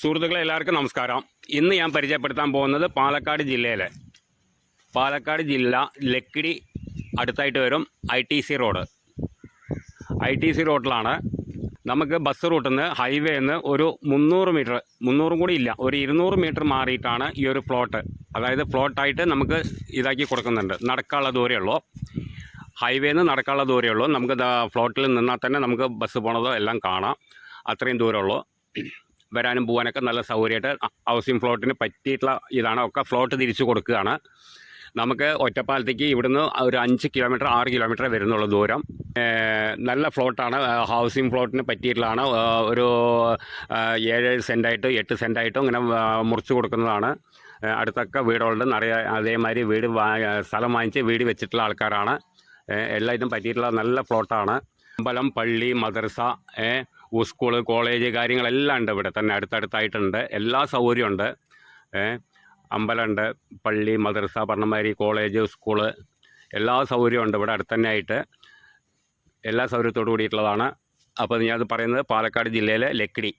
സുഹൃത്തുക്കളെ എല്ലാവർക്കും നമസ്കാരം. ഇന്ന് ഞാൻ പരിചയപ്പെടുത്താൻ പോകുന്നത് പാലക്കാട് ജില്ലയിലെ പാലക്കാട് ജില്ല ലക്കിടി അടുത്തായിട്ട് വരും I T C road. I T C റോഡിലാണ് നമുക്ക് ബസ് റൂട്ടിൽ നിന്ന് ഹൈവേ നിന്ന് ഒരു മുന്നൂറ് മീറ്റർ മുന്നൂറും കൂടി ഇല്ല ഒരു ഇരുന്നൂറ് മീറ്റർ മാറിയിട്ടാണ് ഈ ഒരു പ്ലോട്ട്. അതായത് പ്ലോട്ടായിട്ട് നമുക്ക് ഇതാക്കി കൊടുക്കുന്നുണ്ട്. നടക്കാനുള്ള ദൂരമുള്ളൂ ഹൈവേന്ന് നടക്കാനുള്ള ദൂരമേ ഉള്ളൂ. നമുക്ക് ഫ്ലോട്ടിൽ നിന്നാൽ തന്നെ നമുക്ക് ബസ് പോണതോ എല്ലാം കാണാം. അത്രയും ദൂരമുള്ളൂ വരാനും പോകാനൊക്കെ നല്ല സൗകര്യമായിട്ട് ഹൗസിംഗ് ഫ്ലോട്ടിന് പറ്റിയിട്ടുള്ള ഇതാണ്. ഒക്കെ ഫ്ലോട്ട് തിരിച്ചു കൊടുക്കുകയാണ്. നമുക്ക് ഒറ്റപ്പാലത്തേക്ക് ഇവിടുന്ന് ഒരു അഞ്ച് കിലോമീറ്റർ ആറ് കിലോമീറ്റർ വരുന്നുള്ള ദൂരം. നല്ല ഫ്ലോട്ടാണ്. ഹൗസിംഗ് ഫ്ലോട്ടിന് പറ്റിയിട്ടുള്ളതാണ്. ഒരു ഏഴേഴ് ഏഴ് സെന്റായിട്ട് എട്ട് സെന്റായിട്ടും ഇങ്ങനെ മുറിച്ചു കൊടുക്കുന്നതാണ്. അടുത്തൊക്കെ വീടുകളുണ്ട്. നിറയെ അതേമാതിരി വീട് സ്ഥലം വാങ്ങിച്ച് വീട് വെച്ചിട്ടുള്ള ആൾക്കാരാണ്. എല്ലാ എല്ലാത്തിനും പറ്റിയിട്ടുള്ള നല്ല ഫ്ലോട്ടാണ്. അമ്പലം പള്ളി മദർസ സ്കൂൾ കോളേജ് കാര്യങ്ങളെല്ലാം ഉണ്ട് ഇവിടെ. തന്നെ അടുത്തടുത്തായിട്ടുണ്ട്. എല്ലാ സൗകര്യമുണ്ട് അമ്പലമുണ്ട് പള്ളി മദ്രസ പറഞ്ഞമാരി കോളേജ് സ്കൂൾ എല്ലാ സൗകര്യവും ഉണ്ട് ഇവിടെ അടുത്ത് തന്നെ ആയിട്ട് എല്ലാ സൗകര്യത്തോടു കൂടിയിട്ടുള്ളതാണ്. അപ്പോൾ ഞാനത് പറയുന്നത് പാലക്കാട് ജില്ലയിലെ ലക്കിടി.